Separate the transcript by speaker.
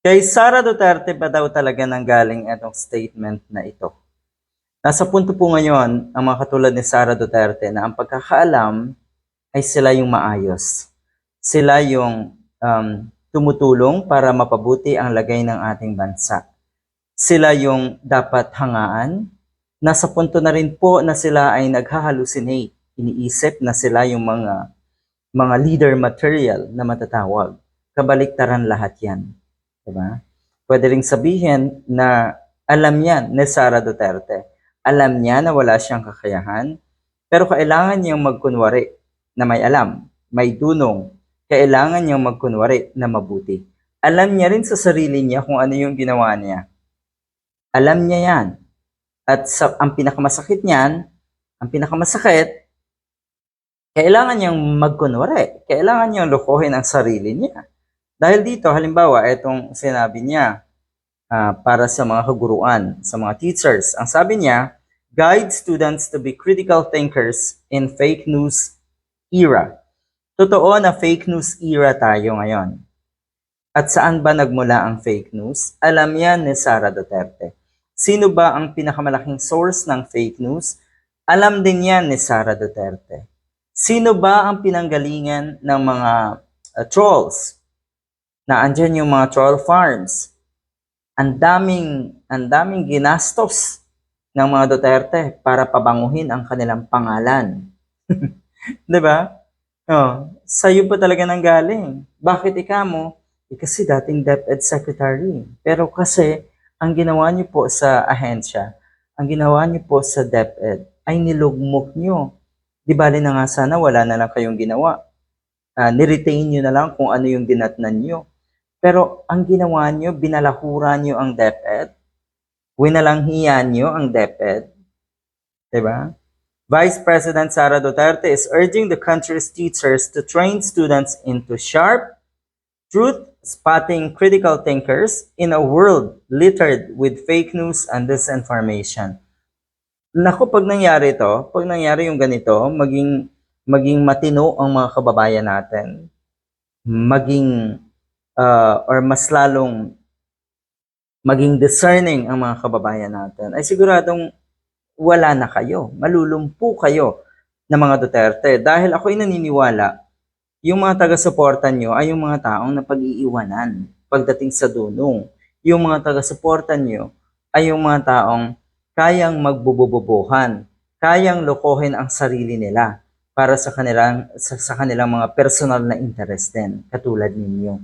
Speaker 1: Kay Sara Duterte ba daw talaga nanggaling itong statement na ito? Nasa punto po ngayon ang mga katulad ni Sara Duterte na ang pagkakaalam ay sila yung maayos. Sila yung um, tumutulong para mapabuti ang lagay ng ating bansa. Sila yung dapat hangaan. Nasa punto na rin po na sila ay naghahalucinate. Iniisip na sila yung mga mga leader material na matatawag. Kabaliktaran lahat yan. Diba? Pwede ring sabihin na alam yan ni Sara Duterte. Alam niya na wala siyang kakayahan, pero kailangan niyang magkunwari na may alam, may dunong. Kailangan niyang magkunwari na mabuti. Alam niya rin sa sarili niya kung ano yung ginawa niya. Alam niya yan. At sa, ang pinakamasakit niyan, ang pinakamasakit, kailangan niyang magkunwari. Kailangan niyang lokohin ang sarili niya. Dahil dito, halimbawa, itong sinabi niya ah, para sa mga kaguruan, sa mga teachers. Ang sabi niya, guide students to be critical thinkers in fake news era. Totoo na fake news era tayo ngayon. At saan ba nagmula ang fake news? Alam yan ni Sara Duterte. Sino ba ang pinakamalaking source ng fake news? Alam din yan ni Sara Duterte. Sino ba ang pinanggalingan ng mga uh, trolls? Na andyan yung mga troll farms. Ang daming, ang daming ginastos ng mga Duterte para pabanguhin ang kanilang pangalan. 'Di ba? Oh, sa'yo pa talaga nang galing. Bakit ika mo? Eh, kasi dating DepEd Secretary. Pero kasi, ang ginawa niyo po sa ahensya, ang ginawa niyo po sa DepEd, ay nilugmok niyo. Di bali na nga sana wala na lang kayong ginawa. Ah, niretain niyo na lang kung ano yung dinatnan niyo. Pero ang ginawa niyo, binalahura niyo ang DepEd. Winalanghiyan niyo ang DepEd. Diba? Vice President Sara Duterte is urging the country's teachers to train students into sharp, truth-spotting critical thinkers in a world littered with fake news and disinformation. Naku, pag nangyari to, pag nangyari yung ganito, maging maging matino ang mga kababayan natin. Maging uh, or mas lalong maging discerning ang mga kababayan natin. Ay siguradong wala na kayo. Malulumpu kayo ng mga Duterte. Dahil ako'y naniniwala, yung mga taga-suporta nyo ay yung mga taong napag-iiwanan pagdating sa dunong. Yung mga taga-suporta nyo ay yung mga taong kayang magbubububuhan, kayang lokohin ang sarili nila para sa kanilang sa, sa kanilang mga personal na interest din, katulad ninyo.